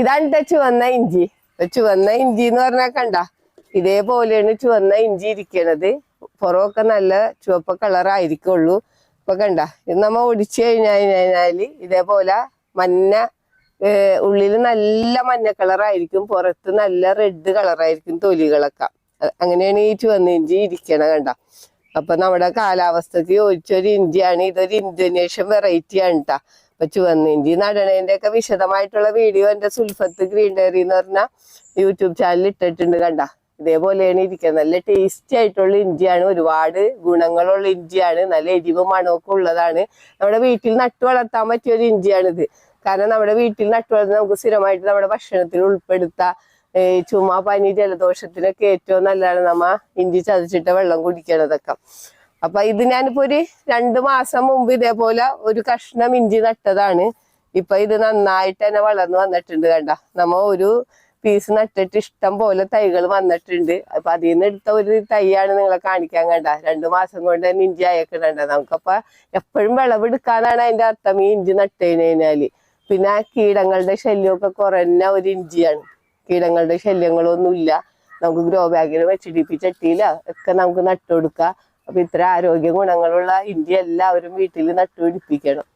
ഇതാണ് ചുവന്ന ഇഞ്ചി. ചുവന്ന ഇഞ്ചി എന്ന് പറഞ്ഞാൽ കണ്ട. ഇതേപോലെയാണ് ചുവന്ന ഇഞ്ചി ഇരിക്കണത്. പുറമൊക്കെ നല്ല ചുവപ്പ കളറായിരിക്കുള്ളൂ ഇപ്പൊ കണ്ട ഇത് നമ്മ ഒടിച്ചു കഴിഞ്ഞു കഴിഞ്ഞാൽ ഇതേപോലെ മഞ്ഞ ഉള്ളിൽ നല്ല മഞ്ഞ കളറായിരിക്കും പുറത്ത് നല്ല റെഡ് കളറായിരിക്കും തൊലികളൊക്കെ. അങ്ങനെയാണ് ഈ ചുവന്ന ഇഞ്ചി ഇരിക്കണ കണ്ട. അപ്പൊ നമ്മുടെ കാലാവസ്ഥക്ക് യോജിച്ചൊരു ഇഞ്ചിയാണ്. ഇതൊരു ഇന്തോനേഷ്യൻ വെറൈറ്റി ആണ് കേട്ടാ ചുവന്ന ഇഞ്ചി നടണേന്റെ ഒക്കെ വിശദമായിട്ടുള്ള വീഡിയോ എന്റെ സുൽഫത്ത് ഗ്രീൻ ഡയറി എന്ന് പറഞ്ഞ യൂട്യൂബ് ചാനലിൽ ഇട്ടിട്ടുണ്ട് കണ്ട. ഇതേപോലെയാണ് ഇരിക്കുന്നത്. നല്ല ടേസ്റ്റി ആയിട്ടുള്ള ഇഞ്ചിയാണ്. ഒരുപാട് ഗുണങ്ങളുള്ള ഇഞ്ചിയാണ്. നല്ല എരിവ് മണമൊക്കെ ഉള്ളതാണ്. നമ്മുടെ വീട്ടിൽ നട്ടു വളർത്താൻ പറ്റിയ ഒരു ഇഞ്ചിയാണിത്. കാരണം നമ്മുടെ വീട്ടിൽ നട്ടു വളർന്ന് നമുക്ക് സ്ഥിരമായിട്ട് നമ്മുടെ ഭക്ഷണത്തിൽ ഉൾപ്പെടുത്താം ചുമ പനി ജലദോഷത്തിനൊക്കെ ഏറ്റവും നല്ലതാണ് നമ്മ ഇഞ്ചി ചതച്ചിട്ട് വെള്ളം കുടിക്കണതൊക്കെ. അപ്പൊ ഇത് ഞാനിപ്പോ ഒരു രണ്ടു മാസം മുമ്പ് ഇതേപോലെ ഒരു കഷ്ണം ഇഞ്ചി നട്ടതാണ്. ഇപ്പൊ ഇത് നന്നായിട്ട് തന്നെ വളർന്നു വന്നിട്ടുണ്ട് കണ്ട. നമ്മ ഒരു പീസ് നട്ടിട്ട് ഇഷ്ടം പോലെ തൈകൾ വന്നിട്ടുണ്ട്. അപ്പൊ അതിൽ നിന്ന് എടുത്ത ഒരു തൈയാണ് നിങ്ങളെ കാണിക്കാൻ കണ്ട. രണ്ടു മാസം കൊണ്ട് തന്നെ ഇഞ്ചി അയക്കണണ്ട നമുക്കപ്പൊ എപ്പോഴും വിളവെടുക്കാനാണ് അതിന്റെ അർത്ഥം ഈ ഇഞ്ചി നട്ടുകഴിഞ്ഞ് കഴിഞ്ഞാൽ. പിന്നെ ആ കീടങ്ങളുടെ ശല്യമൊക്കെ കുറഞ്ഞ ഒരു ഇഞ്ചിയാണ്. കീടങ്ങളുടെ ശല്യങ്ങളൊന്നുമില്ല. നമുക്ക് ഗ്രോ ബാഗിൽ വെച്ചിടിപ്പി ചട്ടിയില ഒക്കെ നമുക്ക് നട്ടുകൊടുക്കാം. അപ്പൊ ഇത്ര ആരോഗ്യ ഗുണങ്ങളുള്ള ഇഞ്ചി എല്ലാവരും വീട്ടിൽ നട്ടുപിടിപ്പിക്കണം.